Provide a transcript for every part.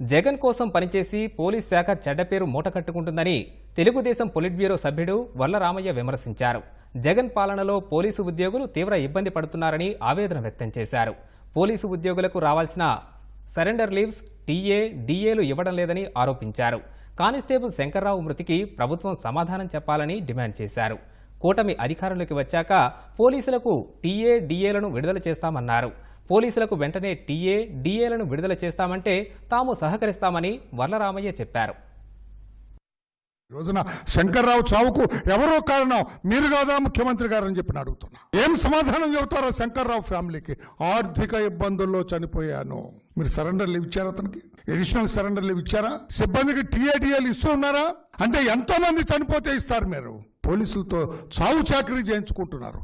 జగన్ కోసం పనిచేసి పోలీస్ శాఖ చెడ్డ పేరు మూటకట్టుకుంటుందని తెలుగుదేశం పొలిట్ బ్యూరో సభ్యుడు వల్లరామయ్య విమర్శించారు. జగన్ పాలనలో పోలీసు ఉద్యోగులు తీవ్ర ఇబ్బంది పడుతున్నారని ఆవేదన వ్యక్తం చేశారు. పోలీసు ఉద్యోగులకు రావాల్సిన సరెండర్ లీవ్స్ టీఏ డీఏలు ఇవ్వడం లేదని ఆరోపించారు. కానిస్టేబుల్ శంకర్రావు మృతికి ప్రభుత్వం సమాధానం చెప్పాలని డిమాండ్ చేశారు. కూటమి అధికారంలోకి వచ్చాక పోలీసులకు టీఏ డిఏలను విడుదల చేస్తామన్నారు. పోలీసులకు వెంటనే టీఏ డిఏలను విడుదల చేస్తామంటే తాము సహకరిస్తామని వర్లరామయ్య చెప్పారు. రోజున శంకర్రావు చావుకు ఎవరో కారణం మీరు కాదా? ముఖ్యమంత్రి గారు అని చెప్పి అడుగుతున్నా. ఏం సమాధానం చెబుతారో శంకర్రావు ఫ్యామిలీకి? ఆర్థిక ఇబ్బందుల్లో చనిపోయాను. మీరు సరెండర్లు ఇచ్చారా అతనికి? ఎడిషనల్ సరెండర్లు ఇచ్చారా? సిబ్బందికి టీఏటీఏలు ఇస్తూ ఉన్నారా? అంటే ఎంతో మంది చనిపోతే ఇస్తారు మీరు. పోలీసులతో చావు చాకరీ చేయించుకుంటున్నారు.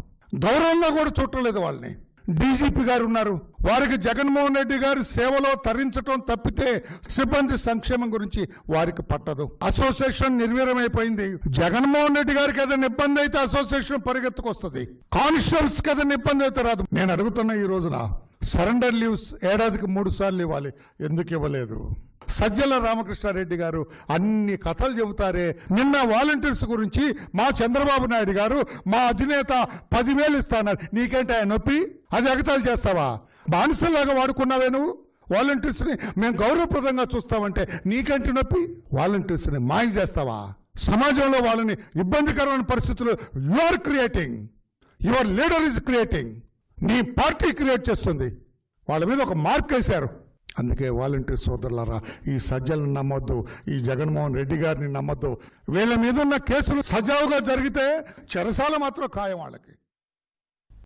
గౌరవంగా కూడా చూడలేదు వాళ్ళని. డీజీపీ గారు ఉన్నారు. వారికి జగన్మోహన్ రెడ్డి గారి సేవలో తరించడం తప్పితే సిబ్బంది సంక్షేమం గురించి వారికి పట్టదు. అసోసియేషన్ నిర్వీర్యమైపోయింది. జగన్మోహన్ రెడ్డి గారికి ఏదైనా ఇబ్బంది అయితే అసోసియేషన్ పరిగెత్తుకొస్తుంది. కానిస్టేబుల్స్కి ఏదైనా ఇబ్బంది అయితే రాదు. నేను అడుగుతున్నా ఈ రోజున సరెండర్ లీవ్స్ ఏడాదికి మూడు సార్లు ఇవ్వాలి. ఎందుకు ఇవ్వలేదు? సజ్జల రామకృష్ణారెడ్డి గారు అన్ని కథలు చెబుతారే. నిన్న వాలంటీర్స్ గురించి మా చంద్రబాబు నాయుడు గారు మా అధినేత పదివేలు ఇస్తాన్నారు. నీకేంటి ఆయన నొప్పి? అది ఎగతాలు చేస్తావా? బానిసలాగా వాడుకున్నావే నువ్వు? వాలంటీర్స్ని మేము గౌరవప్రదంగా చూస్తామంటే నీకేంటి నొప్పి? వాలంటీర్స్ని మాయ చేస్తావా? సమాజంలో వాళ్ళని ఇబ్బందికరమైన పరిస్థితులు you are creating your leader is creating నీ పార్టీ క్రియేట్ చేస్తుంది. వాళ్ళ మీద ఒక మార్క్ వేశారు. అందుకే వాలంటీర్ సోదరులారా ఈ సజ్జలను నమ్మొద్దు ఈ జగన్మోహన్ రెడ్డి గారిని నమ్మొద్దు. వీళ్ళ మీద ఉన్న కేసులు సజావుగా జరిగితే చెరసాల మాత్రం ఖాయం వాళ్ళకి.